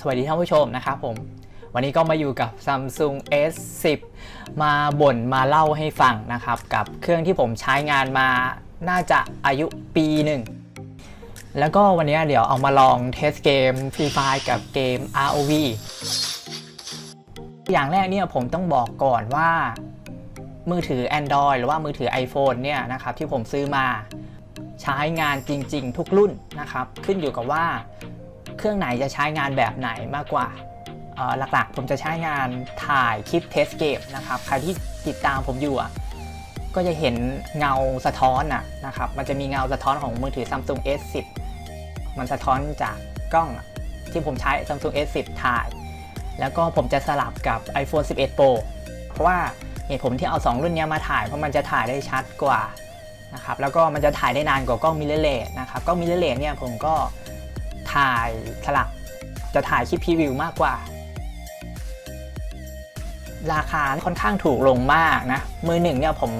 สวัสดีท่านผู้ชมนะครับผม วันนี้ก็มาอยู่กับ Samsung S10 มาบ่นมาเล่าให้ฟังนะครับ กับเครื่องที่ผมใช้งานมาน่าจะอายุปีหนึ่ง แล้วก็วันนี้เดี๋ยวเอามาลองเทสเกม Free Fire กับเกม ROV อย่างแรกเนี่ยผมต้องบอกก่อนว่า มือถือ Android หรือว่ามือถือ iPhone เนี่ยนะครับที่ผมซื้อมาใช้งานจริง ๆ ทุกรุ่นนะครับ ขึ้นอยู่กับว่า เครื่องไหนจะใช้งานแบบไหนมากกว่าหลักๆ ผมจะใช้งานถ่ายคลิปเทสเกมนะครับ ใครที่ติดตามผมอยู่อะก็จะเห็นเงาสะท้อนอะนะครับ มันจะมีเงาสะท้อนของมือถือ Samsung S10 มันสะท้อนจากกล้องที่ผมใช้ Samsung S10 ถ่าย แล้วก็ผมจะสลับกับ iPhone 11 Pro เพราะว่าเหตุผมที่เอา 2 รุ่นนี้มาถ่ายเพราะมันจะถ่ายได้ชัดกว่านะครับ แล้วก็มันจะถ่ายได้นานกว่ากล้องมิเรเลสนะครับ กล้องมิเรเลสเนี่ยผมก็ ถ่ายสลับจะถ่ายคลิปพรีวิวมากกว่า ราคาค่อนข้างถูกลงมากนะ มือหนึ่งเนี่ยผม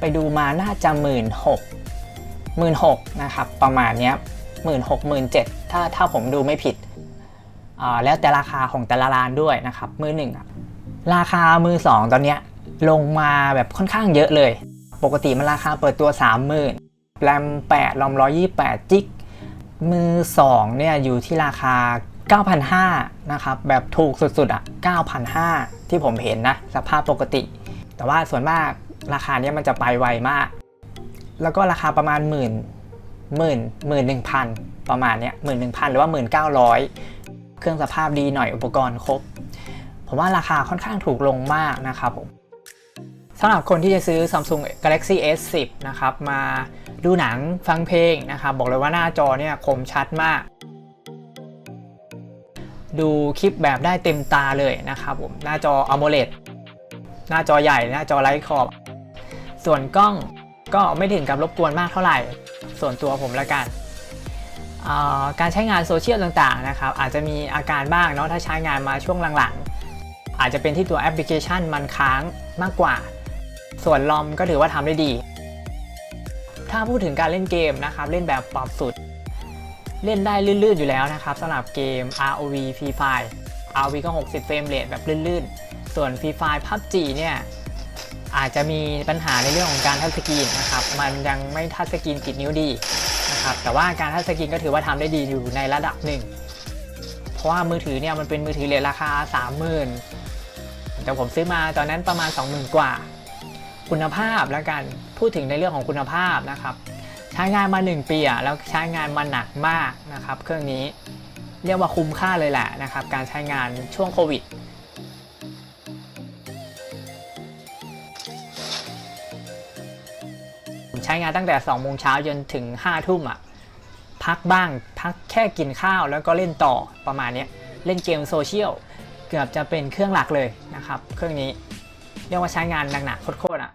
ไปดูมาน่าจะหมื่นหกหมื่นหกนะครับ ประมาณเนี้ยหมื่นหกหมื่นเจ็ดถ้าถ้าผมดูไม่ผิด แล้วแต่ราคาของแต่ละร้านด้วยนะครับ มือหนึ่งราคามือสองตอนเนี้ยลงมาแบบค่อนข้างเยอะเลย ปกติมันราคาเปิดตัว 30,000แรม8รอม128จิก มือ2เนี่ยอยู่ที่ราคา 9,500นะครับ แบบถูกสุดๆอะ9,500 ที่ผมเห็นนะ สภาพปกติ แต่ว่าส่วนมากราคาเนี้ยมันจะไปไวมาก แล้วก็ราคาประมาณหมื่นหมื่นหมื่นหนึ่งพันประมาณเนี้ยหมื่นหนึ่งพันหรือว่าหมื่นเก้าร้อยเครื่องสภาพดีหน่อยอุปกรณ์ครบ ผมว่าราคาค่อนข้างถูกลงมากนะครับผม สำหรับคนที่จะซื้อ Samsung Galaxy S10 นะครับมาดูหนังฟังเพลงนะครับบอกเลยว่าหน้าจอเนี่ยคมชัดมาก ดูคลิปแบบได้เต็มตาเลยนะครับผมหน้าจอ AMOLED หน้าจอใหญ่หน้าจอไร้ขอบ ส่วนกล้องก็ไม่ถึงกับรบกวนมากเท่าไหร่ ส่วนตัวผมละกัน การใช้งานโซเชียลต่างๆนะครับอาจจะมีอาการบ้างเนาะถ้าใช้งานมาช่วงหลังๆ อาจจะเป็นที่ตัวแอปพลิเคชันมันค้างมากกว่า ส่วนลอมก็ถือว่าทำได้ดี ถ้าพูดถึงการเล่นเกมนะครับ เล่นแบบปรับสุด เล่นได้ลื่นๆอยู่แล้วนะครับสำหรับเกม ROV Free Fire ROV ก็ 60 เฟรมเรทแบบลื่นๆ ส่วน Free Fire PUBG เนี่ยอาจจะมีปัญหาในเรื่องของการทัชสกรีนนะครับ มันยังไม่ทัชสกรีนติดนิ้วดีนะครับ แต่ว่าการทัชสกรีนก็ถือว่าทำได้ดีอยู่ในระดับหนึ่ง เพราะว่ามือถือเนี่ยมันเป็นมือถือเรทราคา 30,000 แต่ผมซื้อมาตอนนั้นประมาณ 20,000 กว่า คุณภาพแล้วกันพูดถึงในเรื่องของคุณภาพนะครับ ใช้งานมา 1 ปีอะแล้วใช้งานมาหนักมากนะครับ เครื่องนี้เรียกว่าคุ้มค่าเลยแหละนะครับ การใช้งานช่วงโควิดใช้งานตั้งแต่2โมงเช้าจนถึง5ทุ่มอะพักบ้างพักแค่กินข้าวแล้วก็เล่นต่อประมาณนี้เล่นเกมโซเชียลเกือบจะเป็นเครื่องหลักเลยนะครับ เครื่องนี้เรียกว่าใช้งานหนักๆโคตรๆอะ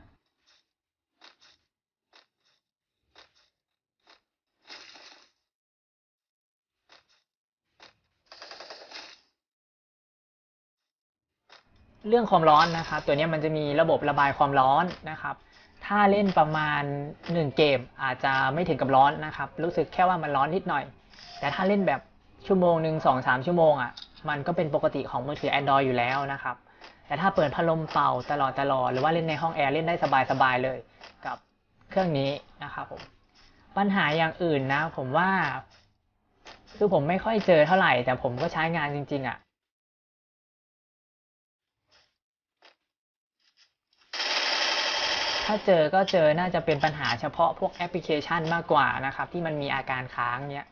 เรื่องความร้อนนะครับ ตัวนี้มันจะมีระบบระบายความร้อนนะครับ ถ้าเล่นประมาณ 1 เกมอาจจะไม่ถึงกับร้อนนะครับ รู้สึกแค่ว่ามันร้อนนิดหน่อย แต่ถ้าเล่นแบบชั่วโมงหนึ่งสองสามชั่วโมงอะ มันก็เป็นปกติของมือถือ Android อยู่แล้วนะครับ แต่ถ้าเปิดพัดลมเป่าตลอดตลอดหรือว่าเล่นในห้องแอร์เล่นได้สบายๆเลยกับเครื่องนี้นะครับผม ปัญหาอย่างอื่นนะ ผมว่า คือผมไม่ค่อยเจอเท่าไหร่ แต่ผมก็ใช้งานจริง ๆอะ ถ้าเจอก็เจอน่าจะเป็นปัญหาเฉพาะพวกแอปพลิเคชันมากกว่านะครับ ที่มันมีอาการค้างเนี้ย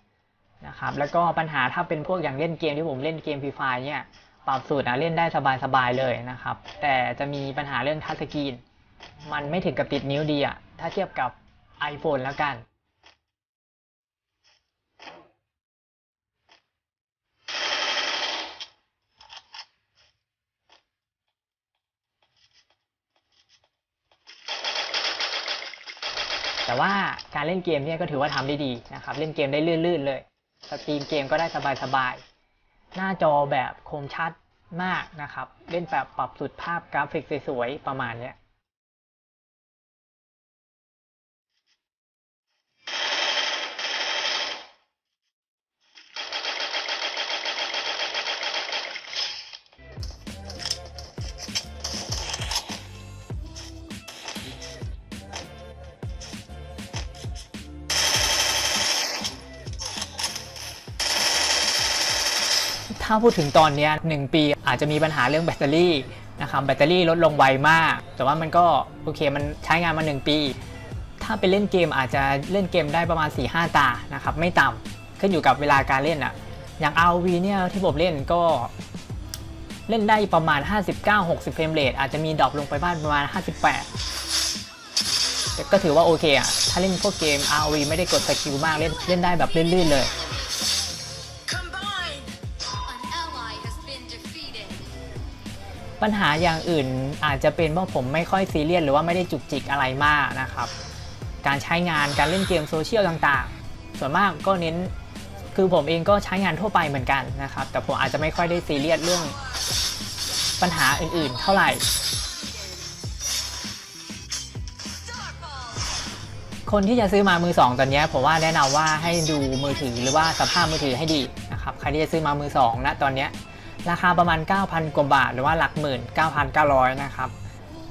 นะครับแล้วก็ปัญหาถ้าเป็นพวกอย่างเล่นเกมที่ผมเล่นเกมฟรีไฟเนี่ยปรับสูตรนะเล่นได้สบายๆเลยนะครับ แต่จะมีปัญหาเรื่องทัชสกรีน มันไม่ถึงกับติดนิ้วดีอะถ้าเทียบกับ iPhone แล้วกัน แต่ว่าการเล่นเกมเนี่ยก็ถือว่าทำได้ดีนะครับ เล่นเกมได้ลื่นๆเลย สตรีมเกมก็ได้สบายๆ หน้าจอแบบคมชัดมากนะครับ เล่นแบบปรับสุดภาพกราฟิกสวยๆ ประมาณเนี้ย ถ้าพูดถึงตอนนี้1ปีอาจจะมีปัญหาเรื่องแบตเตอรี่นะครับแบตเตอรี่ลดลงไวมาก แต่ว่ามันก็โอเคมันใช้งานมา 1 ปี ถ้าไปเล่นเกมอาจจะเล่นเกมได้ประมาณ 4-5 ตานะครับไม่ต่ำขึ้นอยู่กับเวลาการเล่นอะอย่าง RV เนี่ยที่ผมเล่นก็เล่นได้ประมาณ 59-60 เฟรมเรทอาจจะมีดรอปลงไปบ้างประมาณ 58 แต่ก็ถือว่าโอเคอะถ้าเล่นพวกเกม RV ไม่ได้กดสกิลมากเล่นเล่นได้แบบลื่นๆเลย ปัญหาอย่างอื่นอาจจะเป็นว่าะผมไม่ค่อยซีเรียสหรือว่าไม่ได้จุกจิกอะไรมากนะครับ การใช้งานการเล่นเกมโซเชียลต่างๆ ส่วนมากก็เน้นคือผมเองก็ใช้งานทั่วไปเหมือนกันนะครับ แต่ผมอาจจะไม่ค่อยได้ซีเรียสเรื่องปัญหาอื่นๆ เท่าไหร่ คนที่จะซื้อมามือ 2 ตอนนี้ผมว่าแนะนำว่าให้ดูมือถือหรือว่าสภาพมือถือให้ดีนะครับ ใครที่จะซื้อมามือ2นะตอนนี้ ราคาประมาณ 9,000 กว่าบาท หรือว่าหลักหมื่น 9,900 นะครับ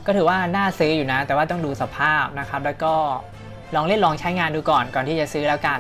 ก็ถือว่าน่าซื้ออยู่นะ แต่ว่าต้องดูสภาพนะครับ แล้วก็ลองเล่นลองใช้งานดูก่อนก่อนที่จะซื้อแล้วกัน